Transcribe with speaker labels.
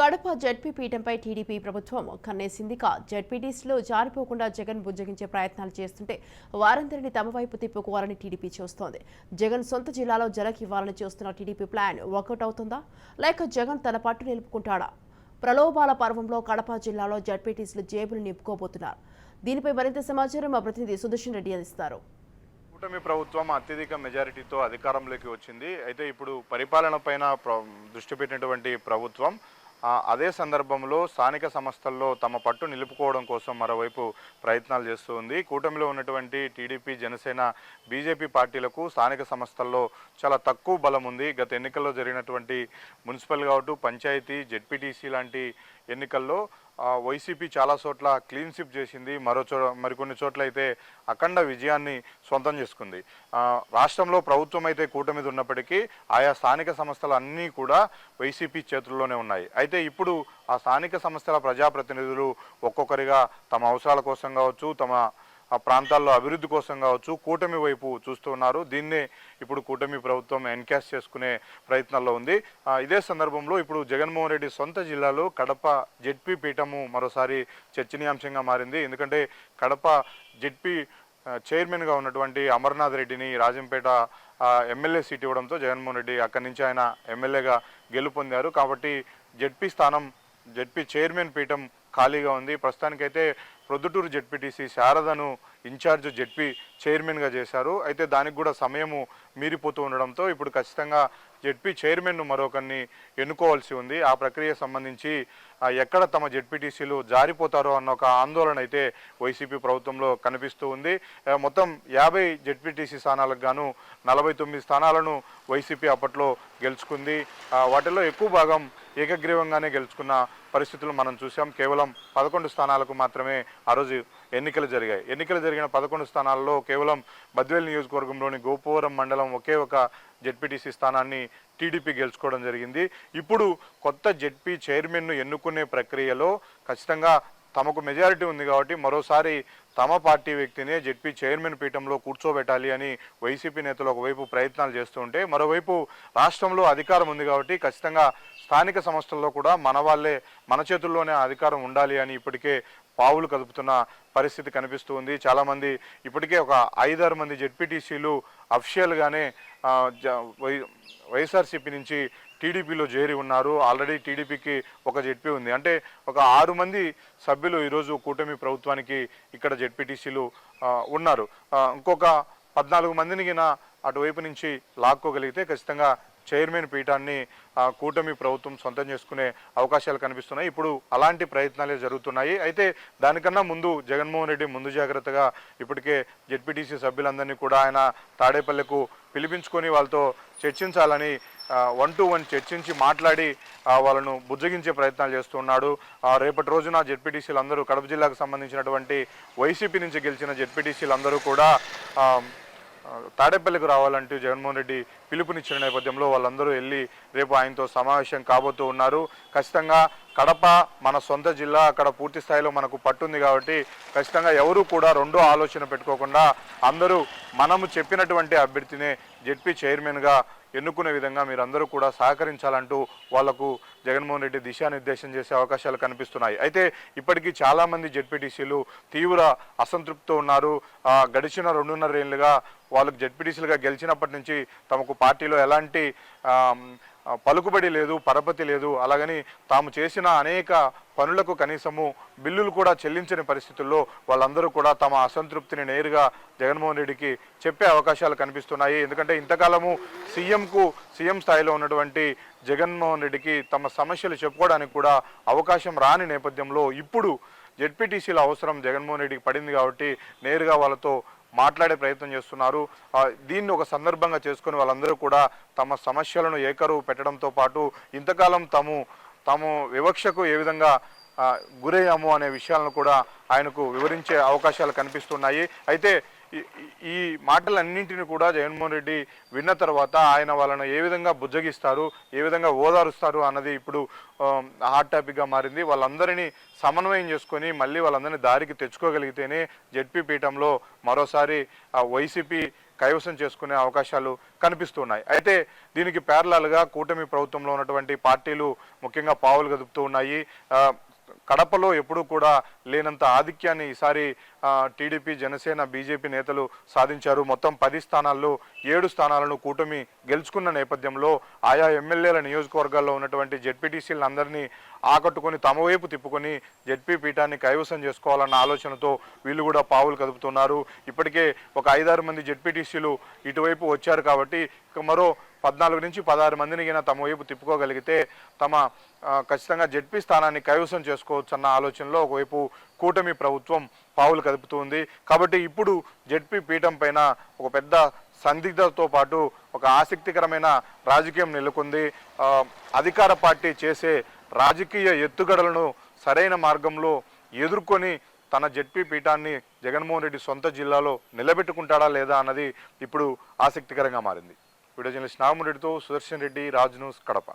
Speaker 1: Kadapa ZP పీఠంపై TDP ప్రభుత్వం కన్నేసిందిక జడ్పీటీసీలో జారిపోకుండా జగన్ బుజ్జగించే ప్రయత్నాలు చేస్తుంటే వారందరినీ తమ వైపు తిప్పుకోవాలని టీడీపీ చూస్తోంది. జగన్ సొంత జిల్లాలో జలకి ఇవ్వాలని చూస్తున్న టీడీపీ ప్లాన్ వర్కౌట్ అవుతుందా? లేక జగన్ తన పట్టు నిలుపుకుంటాడా? ప్రలోభాల పర్వంలో కడప జిల్లాలో జడ్పీటీసీలు జేబులు నింపుకోబోతున్నారు. దీనిపై మరింత సమాచారం మా ప్రతినిధి సుదర్శన్ రెడ్డి అందిస్తారు.
Speaker 2: కూటమి ప్రభుత్వం అత్యధిక మెజారిటీతో అధికారంలోకి వచ్చింది. అయితే ఇప్పుడు పరిపాలన పైన దృష్టి పెట్టినటువంటి ప్రభుత్వం అదే సందర్భంలో స్థానిక సంస్థల్లో తమ పట్టు నిలుపుకోవడం కోసం మరోవైపు ప్రయత్నాలు చేస్తూ ఉంది. కూటమిలో ఉన్నటువంటి టీడీపీ జనసేన బీజేపీ పార్టీలకు స్థానిక సంస్థల్లో చాలా తక్కువ బలం ఉంది. గత ఎన్నికల్లో జరిగినటువంటి మున్సిపల్ కావటు పంచాయతీ జెడ్పీటీసీ లాంటి ఎన్నికల్లో వైసీపీ చాలా చోట్ల క్లీన్ స్విప్ చేసింది మరో చో మరికొన్ని చోట్ల అయితే అఖండ విజయాన్ని సొంతం చేసుకుంది. రాష్ట్రంలో ప్రభుత్వం అయితే కూటమిది ఉన్నప్పటికీ ఆయా స్థానిక సంస్థలు అన్నీ కూడా వైసీపీ చేతుల్లోనే ఉన్నాయి. అయితే ఇప్పుడు ఆ స్థానిక సంస్థల ప్రజాప్రతినిధులు ఒక్కొక్కరిగా తమ అవసరాల కోసం కావచ్చు తమ ఆ ప్రాంతాల్లో అభివృద్ధి కోసం కావచ్చు కూటమి వైపు చూస్తూ ఉన్నారు. దీన్నే ఇప్పుడు కూటమి ప్రభుత్వం ఎన్కాష్ చేసుకునే ప్రయత్నాల్లో ఉంది. ఇదే సందర్భంలో ఇప్పుడు జగన్మోహన్ రెడ్డి సొంత జిల్లాలో కడప జెడ్పీ పీఠము మరోసారి చర్చనీయాంశంగా మారింది. ఎందుకంటే కడప జెడ్పీ చైర్మన్గా ఉన్నటువంటి అమర్నాథ్ రెడ్డిని రాజంపేట ఎమ్మెల్యే సీట్ ఇవ్వడంతో జగన్మోహన్ రెడ్డి అక్కడి నుంచి ఆయన ఎమ్మెల్యేగా గెలుపొందారు. కాబట్టి జెడ్పీ స్థానం జెడ్పీ చైర్మన్ పీఠం ఖాళీగా ఉంది. ప్రస్తుతానికైతే ప్రొద్దుటూరు జెడ్పీటీసీ శారదను ఇన్ఛార్జ్ జెడ్పీ చైర్మన్గా చేశారు. అయితే దానికి కూడా సమయము మీరిపోతూ ఉండడంతో ఇప్పుడు ఖచ్చితంగా జెడ్పీ చైర్మన్ను మరొకరిని ఎన్నుకోవాల్సి ఉంది. ఆ ప్రక్రియ సంబంధించి ఎక్కడ తమ జెడ్పీటీసీలు జారిపోతారో అన్న ఒక ఆందోళన అయితే వైసీపీ ప్రభుత్వంలో కనిపిస్తూ ఉంది. మొత్తం యాభై జెడ్పీటీసీ స్థానాలకు గాను నలభై తొమ్మిది స్థానాలను వైసీపీ అప్పట్లో గెలుచుకుంది. వాటిలో ఎక్కువ భాగం ఏకగ్రీవంగానే గెలుచుకున్న పరిస్థితులు మనం చూసాం కేవలం పదకొండు స్థానాలకు మాత్రమే ఆ రోజు ఎన్నికలు జరిగాయి. ఎన్నికలు జరిగిన పదకొండు స్థానాల్లో కేవలం బద్వేల్ నియోజకవర్గంలోని గోపవరం మండలం ఒకే ఒక జెడ్పీటీసీ స్థానాన్ని టీడీపీ గెలుచుకోవడం జరిగింది. ఇప్పుడు కొత్త జెడ్పీ చైర్మన్ను ఎన్నుకునే ప్రక్రియలో ఖచ్చితంగా తమకు మెజారిటీ ఉంది కాబట్టి మరోసారి తమ పార్టీ వ్యక్తినే జెడ్పీ చైర్మన్ పీఠంలో కూర్చోబెట్టాలి అని వైసీపీ నేతలు ఒకవైపు ప్రయత్నాలు చేస్తుంటే మరోవైపు రాష్ట్రంలో అధికారం ఉంది కాబట్టి ఖచ్చితంగా స్థానిక సంస్థల్లో కూడా మన వాళ్ళే మన చేతుల్లోనే అధికారం ఉండాలి అని ఇప్పటికే పావులు కదుపుతున్న పరిస్థితి కనిపిస్తూ ఉంది. చాలామంది ఇప్పటికే ఒక ఐదారు మంది జెడ్పీటీసీలు అఫిషియల్గానే జ- వై వైఎస్ఆర్సీపీ నుంచి టీడీపీలో చేరి ఉన్నారు. ఆల్రెడీ టీడీపీకి ఒక జెడ్పీ ఉంది. అంటే ఒక ఆరు మంది సభ్యులు ఈరోజు కూటమి ప్రభుత్వానికి ఇక్కడ జెడ్పీటీసీలు ఉన్నారు. ఇంకొక పద్నాలుగు మందిని అటువైపు నుంచి లాక్కోగలిగితే ఖచ్చితంగా చైర్మన్ పీఠాన్ని కూటమి ప్రభుత్వం సొంతం చేసుకునే అవకాశాలు కనిపిస్తున్నాయి. ఇప్పుడు అలాంటి ప్రయత్నాలే జరుగుతున్నాయి. అయితే దానికన్నా ముందు జగన్మోహన్ రెడ్డి ముందు జాగ్రత్తగా ఇప్పటికే జెడ్పీటీసీ సభ్యులందరినీ కూడా ఆయన తాడేపల్లెకు పిలిపించుకొని వాళ్ళతో చర్చించాలని వన్ టు వన్ చర్చించి మాట్లాడి వాళ్ళను బుజ్జగించే ప్రయత్నాలు చేస్తున్నాడు. రేపటి రోజున జెడ్పీటీసీలు అందరూ కడప జిల్లాకు సంబంధించినటువంటి వైసీపీ నుంచి గెలిచిన జెడ్పీటీసీలు అందరూ కూడా తాడేపల్లికి రావాలంటూ జగన్మోహన్ రెడ్డి పిలుపునిచ్చిన నేపథ్యంలో వాళ్ళందరూ వెళ్ళి రేపు ఆయనతో సమావేశం కాబోతూ ఉన్నారు. ఖచ్చితంగా కడప మన సొంత జిల్లా అక్కడ పూర్తి స్థాయిలో మనకు పట్టుంది కాబట్టి ఖచ్చితంగా ఎవరు కూడా రెండో ఆలోచన పెట్టుకోకుండా అందరూ మనము చెప్పినటువంటి అభ్యర్థినే జెడ్పీ చైర్మన్గా ఎన్నుకునే విధంగా మీరందరూ కూడా సహకరించాలంటూ వాళ్ళకు జగన్మోహన్ రెడ్డి దిశానిర్దేశం చేసే అవకాశాలు కనిపిస్తున్నాయి. అయితే ఇప్పటికీ చాలామంది జెడ్పీటీసీలు తీవ్ర అసంతృప్తితో ఉన్నారు. గడిచిన రెండున్నర ఏళ్ళుగా వాళ్ళకు జెడ్పీటీసీలుగా గెలిచినప్పటి నుంచి తమకు పార్టీలో ఎలాంటి పలుకుబడి లేదు పరపతి లేదు అలాగని తాము చేసిన అనేక పనులకు కనీసము బిల్లులు కూడా చెల్లించని పరిస్థితుల్లో వాళ్ళందరూ కూడా తమ అసంతృప్తిని నేరుగా జగన్మోహన్ రెడ్డికి చెప్పే అవకాశాలు కనిపిస్తున్నాయి. ఎందుకంటే ఇంతకాలము సీఎంకు సీఎం స్థాయిలో ఉన్నటువంటి జగన్మోహన్ రెడ్డికి తమ సమస్యలు చెప్పుకోవడానికి కూడా అవకాశం రాని నేపథ్యంలో ఇప్పుడు జెడ్పీటీసీల అవసరం జగన్మోహన్ రెడ్డికి పడింది కాబట్టి నేరుగా వాళ్ళతో మాట్లాడే ప్రయత్నం చేస్తున్నారు. దీన్ని ఒక సందర్భంగా చేసుకుని వాళ్ళందరూ కూడా తమ సమస్యలను ఏకరువు పెట్టడంతో పాటు ఇంతకాలం తాము తాము వివక్షకు ఏ విధంగా గురయ్యాము అనే విషయాలను కూడా ఆయనకు వివరించే అవకాశాలు కనిపిస్తున్నాయి. అయితే ఈ- మాటలన్నింటినీ మాటలన్నింటిని కూడా జగన్మోహన్ రెడ్డి విన్న తర్వాత ఆయన వాళ్ళను ఏ విధంగా బుజ్జగిస్తారు ఏ విధంగా ఓదారుస్తారు అన్నది ఇప్పుడు హాట్ టాపిక్గా మారింది. వాళ్ళందరినీ సమన్వయం చేసుకొని మళ్ళీ వాళ్ళందరినీ దారికి తెచ్చుకోగలిగితేనే జెడ్పీ పీఠంలో మరోసారి వైసీపీ కైవసం చేసుకునే అవకాశాలు కనిపిస్తున్నాయి. అయితే దీనికి ప్యారలాల్గా కూటమి ప్రభుత్వంలో ఉన్నటువంటి పార్టీలు ముఖ్యంగా పావులు గదుపుతూ ఉన్నాయి. కడపలో ఎప్పుడూ కూడా లేనంత ఆధిక్యాన్ని ఈసారి టీడీపీ జనసేన బీజేపీ నేతలు సాధించారు. మొత్తం పది స్థానాల్లో ఏడు స్థానాలను కూటమి గెలుచుకున్న నేపథ్యంలో ఆయా ఎమ్మెల్యేల నియోజకవర్గాల్లో ఉన్నటువంటి జెడ్పీటీసీలను అందరినీ ఆకట్టుకొని తమ వైపు తిప్పుకొని జెడ్పీ పీఠాన్ని కైవసం చేసుకోవాలన్న ఆలోచనతో వీళ్ళు కూడా పావులు కదుపుతున్నారు. ఇప్పటికే ఒక ఐదారు మంది జెడ్పీటీసీలు ఇటువైపు వచ్చారు కాబట్టి ఇక మరో పద్నాలుగు నుంచి పదహారు మందిని గిన తమ వైపు తిప్పుకోగలిగితే తమ ఖచ్చితంగా జడ్పీ స్థానాన్ని కైవసం చేసుకోవచ్చు అన్న ఆలోచనలో ఒకవైపు కూటమి ప్రభుత్వం పావులు కదుపుతుంది. కాబట్టి ఇప్పుడు జడ్పీ పీఠం పైన ఒక పెద్ద సందిగ్ధతో పాటు ఒక ఆసక్తికరమైన రాజకీయం నెలకొంది. అధికార పార్టీ చేసే రాజకీయ ఎత్తుగడలను సరైన మార్గంలో ఎదుర్కొని తన జడ్పీ పీఠాన్ని జగన్మోహన్ రెడ్డి సొంత జిల్లాలో నిలబెట్టుకుంటాడా లేదా అన్నది ఇప్పుడు ఆసక్తికరంగా మారింది. వీడియో జర్నలిస్ట్ నాగమరెడ్డితో సుదర్శన్ రెడ్డి రాజ్ న్యూస్ కడప.